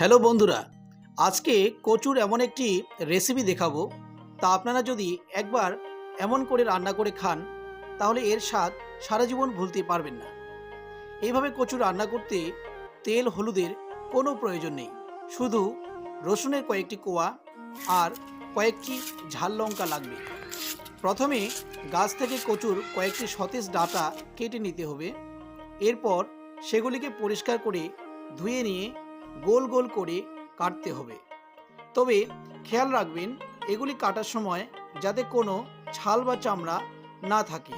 Hello বন্ধুরা, আজকে কচুর এমন একটি রেসিপি দেখাবো। তা আপনারা যদি একবার এমন করে রান্না করে খান, তাহলে এর স্বাদ সারা জীবন ভুলতে পারবেন না। এইভাবে কচু রান্না করতে তেল হলুদের কোনো প্রয়োজন নেই। শুধু রসুনের কয়েকটি কোয়া আর কয়েকটি ঝাল লঙ্কা লাগবে। প্রথমে গাছ থেকে কচুর কয়েকটি সতেজ ডাটা কেটে নিতে হবে। এরপর সেগুলিকে পরিষ্কার করে ধুয়ে নিয়ে গোল গোল করে কাটতে হবে। তবে খেয়াল রাখবেন, এগুলি কাটার সময় যাতে কোনো ছাল বা চামড়া না থাকে।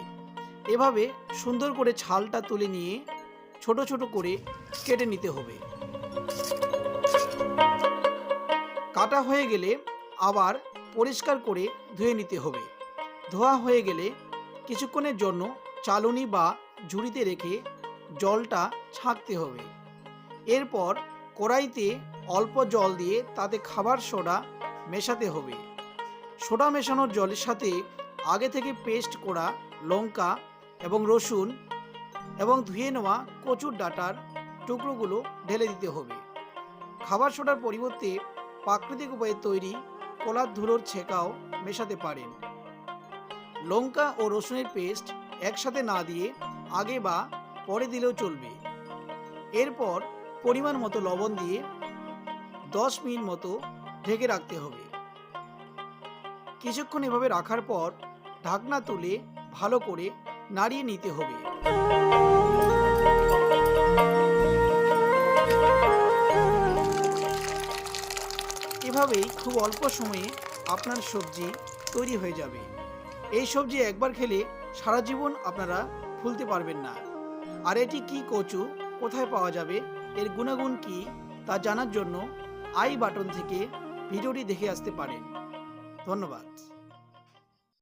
এভাবে সুন্দর করে ছালটা তুলে নিয়ে ছোট ছোট করে কেটে নিতে হবে। কাটা হয়ে গেলে আবার পরিষ্কার করে ধুয়ে নিতে হবে। ধোয়া হয়ে গেলে কিছুক্ষণের জন্য চালুনি বা ঝুড়িতে রেখে জলটা ছাঁকতে হবে। এরপর কড়াইতে অল্প জল দিয়ে তাতে খাবার সোডা মেশাতে হবে। সোডা মেশানোর জলের সাথে আগে থেকে পেস্ট করা লঙ্কা এবং রসুন এবং ধুয়ে নেওয়া কচুর ডাটার টুকরোগুলো ঢেলে দিতে হবে। খাবার সোডার পরিবর্তে প্রাকৃতিক উপায়ে তৈরি কলার ধুলোর ছেঁকাও মেশাতে পারেন। লঙ্কা ও রসুনের পেস্ট একসাথে না দিয়ে আগে বা পরে দিলেও চলবে। এরপর পরিমাণ মতো লবণ দিয়ে দশ মিনিট মতো ঢেকে রাখতে হবে। কিছুক্ষণ এভাবে রাখার পর ঢাকনা তুলে ভালো করে নাড়িয়ে নিতে হবে। এভাবেই খুব অল্প সময়ে আপনার সবজি তৈরি হয়ে যাবে। এই সবজি একবার খেলে সারা জীবন আপনারা ভুলতে পারবেন না। আর এটি কি কচু কোথায় পাওয়া যাবে এর গুণাগুণ কি তা জানার জন্য আই বাটন থেকে ভিডিওটি দেখে আসতে পারেন। ধন্যবাদ।